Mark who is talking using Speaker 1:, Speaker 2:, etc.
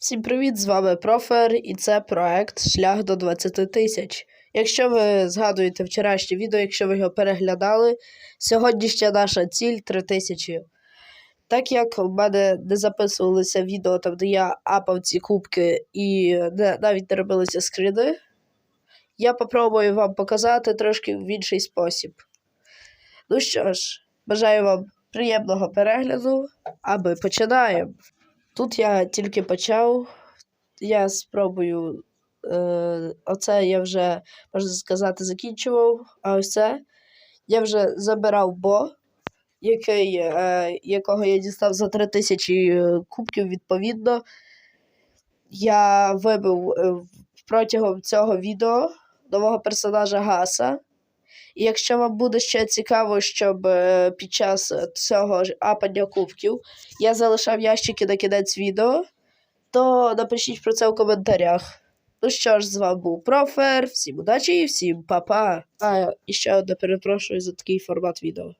Speaker 1: Всім привіт! З вами Профер, і це проект Шлях до 20 тисяч. Якщо ви згадуєте вчорашнє відео, якщо ви його переглядали, сьогоднішня наша ціль 3 тисячі. Так як в мене не записувалися відео, там, де я апав ці кубки і не, навіть не робилися скріни, я попробую вам показати трошки в інший спосіб. Ну що ж, бажаю вам приємного перегляду, а ми починаємо. Тут я тільки почав. Я спробую. Е, оце я вже, можна сказати, закінчував. А ось це я вже забирав бо, який, е, якого я дістав за 3000 кубків відповідно. Я вибив е, протягом цього відео нового персонажа Гаса. І якщо вам буде ще цікаво, щоб е, під час цього ж апання кубків я залишав ящики на кінець відео, то напишіть про це в коментарях. Ну що ж, з вами був Профер, всім удачі і всім па-па. А, і ще одне перепрошую за такий формат відео.